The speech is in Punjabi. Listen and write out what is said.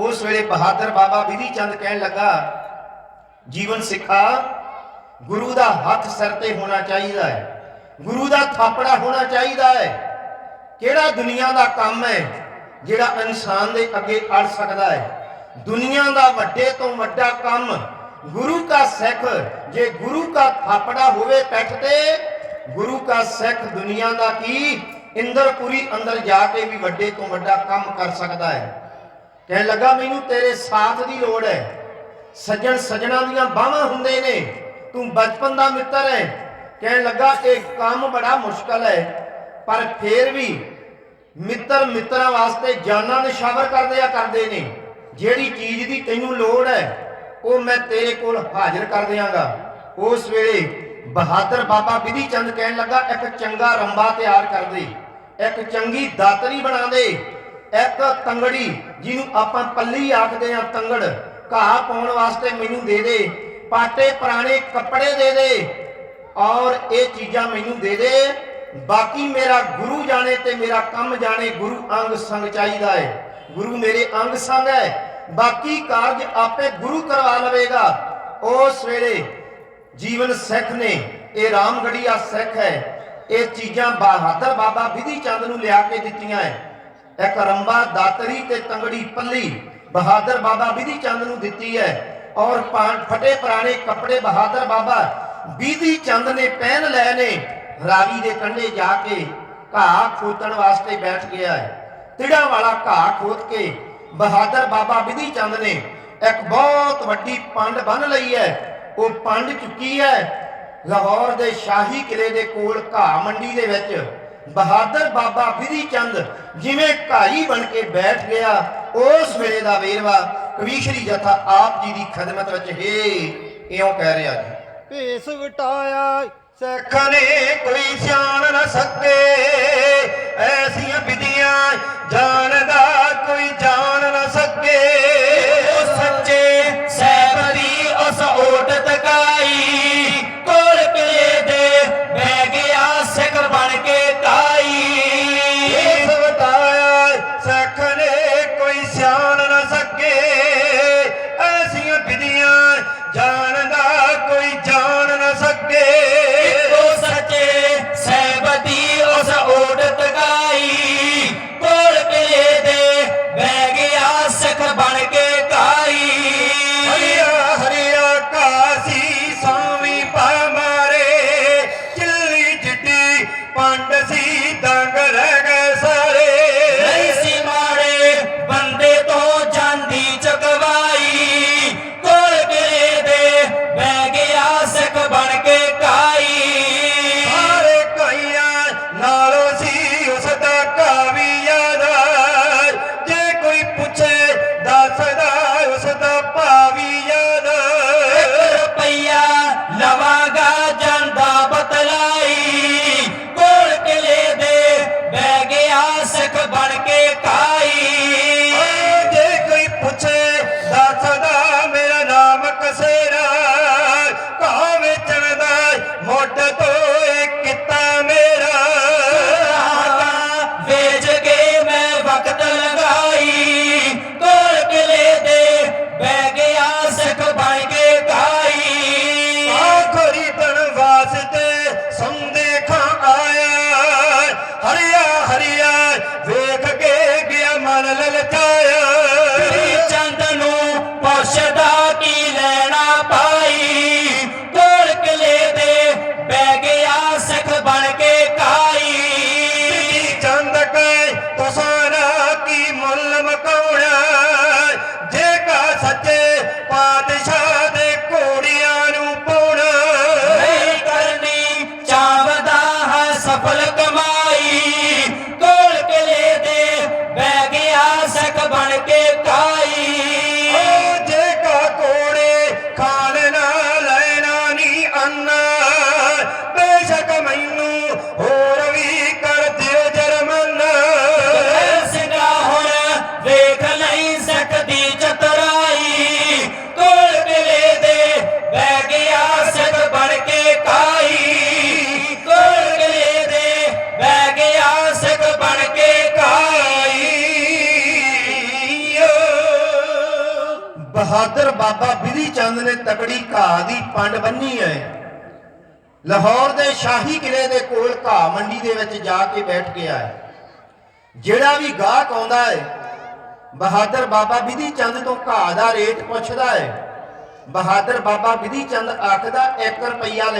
ਉਸ ਵੇਲੇ ਬਹਾਦਰ ਬਾਬਾ ਬਿਧੀ ਚੰਦ ਕਹਿਣ ਲੱਗਾ, ਜੀਵਨ ਸਿੱਖਾ, ਗੁਰੂ ਦਾ ਹੱਥ ਸਿਰ ਤੇ ਹੋਣਾ ਚਾਹੀਦਾ ਹੈ। ਗੁਰੂ ਦਾ ਥਾਪੜਾ ਹੋਣਾ ਚਾਹੀਦਾ ਹੈ। ਕਿਹੜਾ ਦੁਨੀਆ ਦਾ ਕੰਮ ਹੈ ਜਿਹੜਾ ਇਨਸਾਨ ਦੇ ਅੱਗੇ ਅੜ ਸਕਦਾ ਹੈ? ਦੁਨੀਆ ਦਾ ਵੱਡੇ ਤੋਂ ਵੱਡਾ ਕੰਮ ਗੁਰੂ ਦਾ ਸਿੱਖ, ਜੇ ਗੁਰੂ ਦਾ ਥਾਪੜਾ ਹੋਵੇ ਪੈਠ ਤੇ, ਗੁਰੂ ਦਾ ਸਿੱਖ ਦੁਨੀਆ ਦਾ ਕੀ? ਇੰਦਰਪੁਰੀ ਅੰਦਰ ਜਾ ਕੇ ਵੀ ਵੱਡੇ ਤੋਂ ਵੱਡਾ ਕੰਮ ਕਰ ਸਕਦਾ ਹੈ। ਕਹਿਣ ਲੱਗਾ, ਮੈਨੂੰ ਤੇਰੇ ਸਾਥ ਦੀ ਲੋੜ ਹੈ। ਸੱਜਣ ਸੱਜਣਾ ਦੀਆਂ ਬਾਹਾਂ ਹੁੰਦੇ ਨੇ। ਤੂੰ ਬਚਪਨ ਦਾ ਮਿੱਤਰ ਹੈ। ਕਹਿਣ ਲੱਗਾ, ਇਹ ਕੰਮ ਬੜਾ ਮੁਸ਼ਕਲ ਹੈ, ਪਰ ਫੇਰ ਵੀ ਮਿੱਤਰ ਮਿੱਤਰਾਂ ਵਾਸਤੇ ਜਾਨਾਂ ਨਿਸ਼ਾਵਰ ਕਰਦੇ ਆ ਕਰਦੇ ਨੇ। ਜਿਹੜੀ ਚੀਜ਼ ਦੀ ਤੈਨੂੰ ਲੋੜ ਹੈ, ਉਹ ਮੈਂ ਤੇਰੇ ਕੋਲ ਹਾਜ਼ਰ ਕਰ ਦਿਆਂਗਾ। ਉਸ ਵੇਲੇ ਬਹਾਦਰ ਬਾਬਾ ਵਿਧੀ ਚੰਦ ਕਹਿਣ ਲੱਗਾ, ਇੱਕ ਚੰਗਾ ਰੰਬਾ ਤਿਆਰ ਕਰ ਦੇ। ਇੱਕ ਚੰਗੀ ਦਾਤਰੀ ਬਣਾ ਦੇ। ਇੱਕ ਤੰਗੜੀ ਜਿਹਨੂੰ ਆਪਾਂ ਪੱਲੀ ਆਖਦੇ ਆ ਤੰਗੜ। ਘਾਹ ਪਾਉਣ ਵਾਸਤੇ ਮੈਨੂੰ ਦੇ ਦੇ, ਪਾਟੇ ਪੁਰਾਣੇ ਕੱਪੜੇ ਦੇ ਦੇ, ਔਰ ਇਹ ਚੀਜ਼ਾਂ ਮੈਨੂੰ ਦੇ ਦੇ। ਬਾਕੀ ਮੇਰਾ ਗੁਰੂ ਜਾਣੇ ਤੇ ਮੇਰਾ ਕੰਮ ਜਾਣੇ, ਗੁਰੂ ਅੰਗ ਸੰਗ ਚਾਹੀਦਾ ਹੈ ਗੁਰੂ ਮੇਰੇ ਅੰਗ ਸੰਗ ਹੈ ਬਾਕੀ ਕਾਰਜ ਆਪੇ ਗੁਰੂ ਕਰਵਾ ਲਵੇਗਾ। ਉਸ ਵੇਲੇ ਜੀਵਨ ਸਿੱਖ ਨੇ, ਇਹ ਰਾਮਗੜੀਆ ਸਿੱਖ ਹੈ। ਇਹ ਚੀਜ਼ਾਂ ਬਹਾਦਰ ਬਾਬਾ ਵਿਧੀ ਚੰਦ ਨੂੰ ਲਿਆ ਕੇ ਦਿੱਤੀਆਂ ਹੈ ਇੱਕ ਰੰਬਾ, ਦਾਤਰੀ ਤੇ ਤੰਗੜੀ ਪੱਲੀ। ਬਹਾਦਰ ਬਾਬਾ ਵਿਧੀ ਚੰਦ ਨੂੰ ਦਿੱਤੀ ਹੈ। ਔਰ ਫਟੇ ਪੁਰਾਣੇ ਕੱਪੜੇ ਬਹਾਦਰ ਬਾਬਾ ਵਿਧੀ ਚੰਦ ਨੇ ਪਹਿਨ ਲਏ ਨੇ। ਰਾਵੀ ਦੇ ਕੰਢੇ ਜਾ ਕੇ ਘਾਹ ਖੋਤਣ ਵਾਸਤੇ ਬੈਠ ਗਿਆ ਹੈ। ਤਿੜਾ ਵਾਲਾ ਘਾਹ ਖੋਤ ਕੇ ਬਹਾਦਰ ਬਾਬਾ ਵਿਧੀ ਚੰਦ ਨੇ ਇੱਕ ਬਹੁਤ ਵੱਡੀ ਪੰਡ ਬੰਨ ਲਈ ਹੈ। ਉਹ ਪੰਡ ਚੁੱਕੀ ਹੈ। ਲਾਹੌਰ ਦੇ ਸ਼ਾਹੀ ਕਿਲੇ ਦੇ ਕੋਲ ਘਾਹ ਮੰਡੀ ਦੇ ਵਿੱਚ। ਬਹਾਦਰ ਬਾਬਾ ਫਿਰੀ ਚੰਦ ਜਿਵੇਂ ਘਾਈ ਬਣ ਕੇ ਬੈਠ ਗਿਆ, ਉਸ ਵੇਲੇ ਦਾ ਵੇਰਵਾ ਕਵੀਸ਼ਰੀ ਜਥਾ ਆਪ ਜੀ ਦੀ ਖਦਮਤ ਵਿੱਚ ਹੈ, ਇਉਂ ਕਹਿ ਰਿਹਾ ਜੀ। ਭੇਸ ਵਟਾਇਆ, ਸਿੱਖ ਨੇ ਕੋਈ ਸਿਆਣ ਨਾ ਸਕੇ। ਬਹਾਦਰ ਬਾਬਾ ਬਿਧੀ ਚੰਦ ਨੇ ਤਕੜੀ ਘਾਹ ਦੀ ਪੰਡ ਬੰਨੀ ਹੈ। ਲਾਹੌਰ ਦੇ ਸ਼ਾਹੀ ਕਿਲੇ ਦੇ ਕੋਲ ਘਾਹ ਮੰਡੀ ਦੇ ਵਿੱਚ ਜਾ ਕੇ ਬੈਠ ਗਿਆ ਹੈ। ਜਿਹੜਾ ਵੀ ਗਾਹਕ ਆਉਂਦਾ ਹੈ, ਬਹਾਦਰ ਬਾਬਾ ਬਿਧੀ ਚੰਦ ਤੋਂ ਘਾਹ ਦਾ ਰੇਟ ਪੁੱਛਦਾ ਹੈ। ਬਹਾਦਰ ਬਾਬਾ ਬਿਧੀ ਚੰਦ ਆਖਦਾ 1 ਰੁਪਈਆ